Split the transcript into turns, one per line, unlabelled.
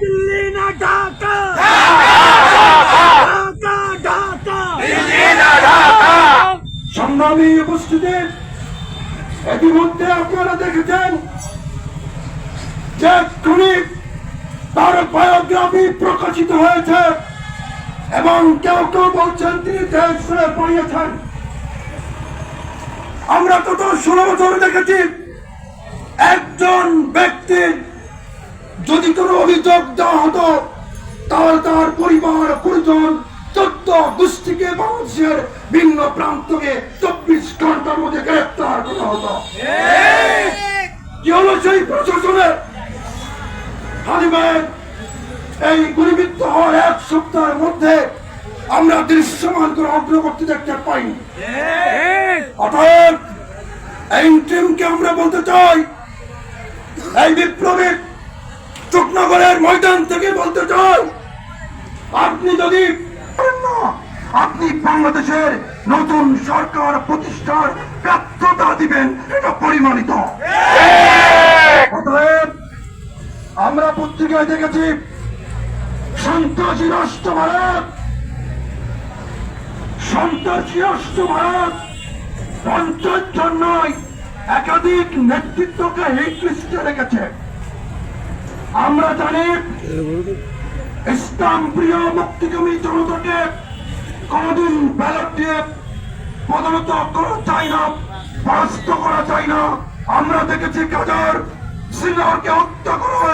দিল্লি না ঢাকা
ইতিমধ্যে আপনারা দেখেছেন যে খুনি তার বায়োগ্রাফি প্রকাশিত হয়েছে এবং কেউ কেউ বলছেন তিনি দেশ ছেড়ে আমরা গত ষোলো বছর দেখেছি একজন ব্যক্তির অভিযোগ দেওয়া হতো তাহলে তার পরিবার পরিজন চোদ্দ গোষ্ঠীকে বাংলাদেশের ভিন্ন প্রান্তকে চব্বিশ ঘণ্টার মধ্যে গ্রেপ্তার করা হতো। কি হলো সেই প্রশাসনের হালিমের এই গুলিবিদ্ধ হওয়ার এক সপ্তাহের মধ্যে আমরা দৃশ্যমান করে অগ্রগতি দেখতে পাইনি। অতএব এই টিমকে আমরা বলতে চাই এই বিপ্লবী চুকনগরের ময়দান থেকে বলতে চাই, আপনি যদি আপনি বাংলাদেশের নতুন সরকার প্রতিষ্ঠার ব্যর্থতা দিবেন, এটা পরিমাণিত। আমরা পত্রিকায় দেখেছি, সন্ত্রাসী রাষ্ট্র ভারত, সন্ত্রাসী রাষ্ট্র ভারত পঞ্চাশ জন নয় একাধিক নেতৃত্বকে হিট লিস্টে রেখেছে। আমরা জানি ইসলাম প্রিয় মুক্তিকামী জনতাকে কোনদিন ব্যালট দিয়ে পদনত করা চাই না, পরাস্ত করা চাই না। আমরা দেখেছি কাজার সিনহারকে হত্যা করা